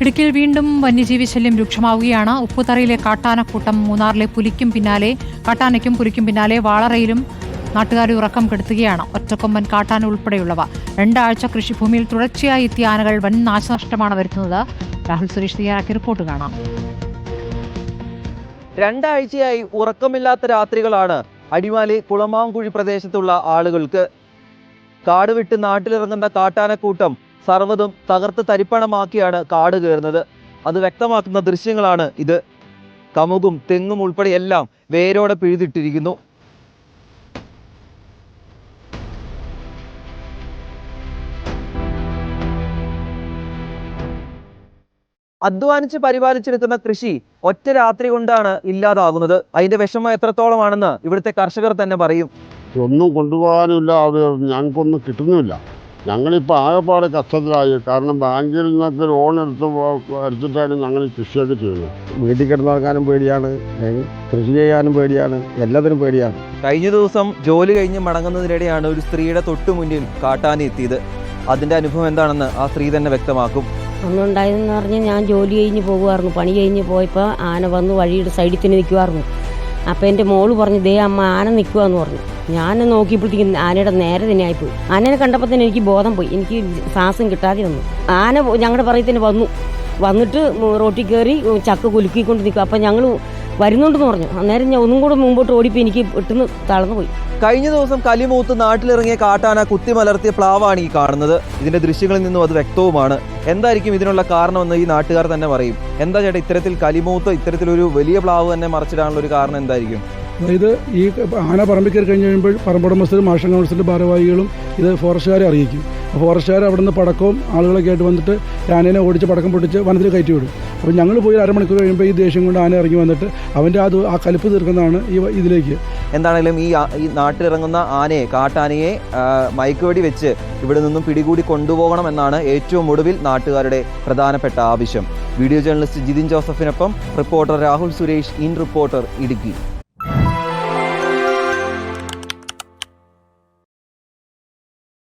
ഇടുക്കിയിൽ വീണ്ടും വന്യജീവി ശല്യം രൂക്ഷമാവുകയാണ്. ഉപ്പുതറയിലെ കാട്ടാനക്കൂട്ടം മൂന്നാറിലെ പുലിക്കും പിന്നാലെ കാട്ടാനയ്ക്കും പുലിക്കും പിന്നാലെ വാളറയിലും നാട്ടുകാരെ ഉറക്കം കെടുത്തുകയാണ്. ഒറ്റക്കൊമ്പൻ കാട്ടാന ഉൾപ്പെടെയുള്ളവ. രണ്ടാഴ്ച കൃഷിഭൂമിയിൽ തുടർച്ചയായി എത്തിയ ആനകൾ വൻ നാശനഷ്ടമാണ് വരുത്തുന്നത്. രാഹുൽ സുരേഷ് തയ്യാറാക്കിയ റിപ്പോർട്ട് കാണാം. രണ്ടാഴ്ചയായി ഉറക്കമില്ലാത്ത രാത്രികളാണ് അടിമാലി കുളമാങ്കുഴി പ്രദേശത്തുള്ള ആളുകൾക്ക്. കാട് വിട്ട് നാട്ടിലിറങ്ങുന്ന കാട്ടാനക്കൂട്ടം സർവതും തകർത്ത് തരിപ്പണമാക്കിയാണ് കാട് കയറുന്നത്. അത് വ്യക്തമാക്കുന്ന ദൃശ്യങ്ങളാണ് ഇത്. കമുകും തെങ്ങും ഉൾപ്പെടെ എല്ലാം വേരോടെ പിഴുതിട്ടിരിക്കുന്നു. അധ്വാനിച്ച് പരിപാലിച്ചെടുക്കുന്ന കൃഷി ഒറ്റ രാത്രി കൊണ്ടാണ് ഇല്ലാതാകുന്നത്. അതിന്റെ വിഷമം എത്രത്തോളമാണെന്ന് ഇവിടുത്തെ കർഷകർ തന്നെ പറയും. ഒന്നും കൊണ്ടുപോകാനുമില്ല അത് ഞങ്ങൾക്കൊന്നും കിട്ടുന്നുമില്ല. ഞങ്ങളിപ്പോൾ ആകെപ്പാടെ കഷ്ടത്തിലായി കാരണം ബാങ്കിൽ നിന്നൊക്കെ ലോൺ എടുത്ത് എടുത്തിട്ടാണ് ഞങ്ങൾ കൃഷിയൊക്കെ ചെയ്യുന്നത്. വീട്ടിൽ കിടന്നിറങ്ങാനും പേടിയാണ്. കൃഷി ചെയ്യാനും പേടിയാണ്. എല്ലാത്തിനും പേടിയാണ്. കഴിഞ്ഞ ദിവസം ജോലി കഴിഞ്ഞ് മടങ്ങുന്നതിനിടെയാണ് ഒരു സ്ത്രീയുടെ തൊട്ടു മുന്നിൽ കാട്ടാന എത്തിയത്. അതിന്റെ അനുഭവം എന്താണെന്ന് ആ സ്ത്രീ തന്നെ വ്യക്തമാക്കും. അന്നുണ്ടായതെന്ന് പറഞ്ഞാൽ ഞാൻ ജോലി കഴിഞ്ഞ് പോകുമായിരുന്നു പണി കഴിഞ്ഞ് പോയപ്പോൾ ആന വന്ന് വഴിയുടെ സൈഡിൽ തന്നെ നിൽക്കുമായിരുന്നു അപ്പോൾ എന്റെ മോൾ പറഞ്ഞു ദേ അമ്മ ആന നിൽക്കുക എന്ന് പറഞ്ഞു. ഞാൻ നോക്കിയപ്പോഴത്തേക്കും ആനയുടെ നേരെ തന്നെ ആയിപ്പോയി. ആനേനെ കണ്ടപ്പോൾ തന്നെ എനിക്ക് ബോധം പോയി. എനിക്ക് ശ്വാസം കിട്ടാതെ വന്നു ആന ഞങ്ങളുടെ പറയിൽ തന്നെ വന്നു. വന്നിട്ട് റോട്ടിൽ കയറി ചക്ക കുലുക്കിക്കൊണ്ട് നിൽക്കും അപ്പം ഞങ്ങൾ വരുന്നുണ്ടെന്ന് പറഞ്ഞു. അന്നേരം ഞാൻ ഒന്നും കൂടെ മുമ്പോട്ട് ഓടിപ്പോൾ എനിക്ക് പെട്ടെന്ന് തളർന്നു പോയി. കഴിഞ്ഞ ദിവസം കലിമൂത്ത് നാട്ടിലിറങ്ങിയ കാട്ടാന കുത്തിമലർത്തിയ പ്ലാവാണ് ഈ കാണുന്നത്. ഇതിന്റെ ദൃശ്യങ്ങളിൽ നിന്നും അത് വ്യക്തവുമാണ്. എന്തായിരിക്കും ഇതിനുള്ള കാരണമെന്ന് ഈ നാട്ടുകാർ തന്നെ പറയും. എന്താ ചേട്ടാ ഇത്തരത്തിൽ കലിമൂത്ത് ഇത്തരത്തിലൊരു വലിയ പ്ലാവ് തന്നെ മറച്ചിടാനുള്ള ഒരു കാരണം എന്തായിരിക്കും? അതായത് ഈ ആന പറമ്പിൽ കയറി കഴിഞ്ഞ് കഴിയുമ്പോൾ പറമ്പുടമസ്ഥരും മാഷൻ കൗൺസിലും ഭാരവാഹികളും ഇത് ഫോറസ്റ്റുകാരെ അറിയിക്കും. ഫോറസ്റ്റുകാർ അവിടെ നിന്ന് പടക്കവും ആളുകളൊക്കെ ആയിട്ട് വന്നിട്ട് ആനേനെ ഓടിച്ച് പടക്കം പൊട്ടിച്ച് വനത്തിൽ കയറ്റി വിടും. അപ്പോൾ ഞങ്ങൾ പോയി അരമണിക്കൂർ കഴിയുമ്പോൾ ഈ ദേഷ്യം കൊണ്ട് ആന ഇറങ്ങി വന്നിട്ട് അവന്റെ അത് ആ കലിപ്പ് തീർക്കുന്നതാണ് ഈ ഇതിലേക്ക്. എന്താണെങ്കിലും ഈ ഈ നാട്ടിലിറങ്ങുന്ന ആനയെ കാട്ടാനയെ മയക്കുവെടി വെച്ച് ഇവിടെ നിന്നും പിടികൂടി കൊണ്ടുപോകണം എന്നാണ് ഏറ്റവും ഒടുവിൽ നാട്ടുകാരുടെ പ്രധാനപ്പെട്ട ആവശ്യം. Video journalist Jithin ജോസഫിനൊപ്പം reporter Rahul Suresh in reporter Idukki.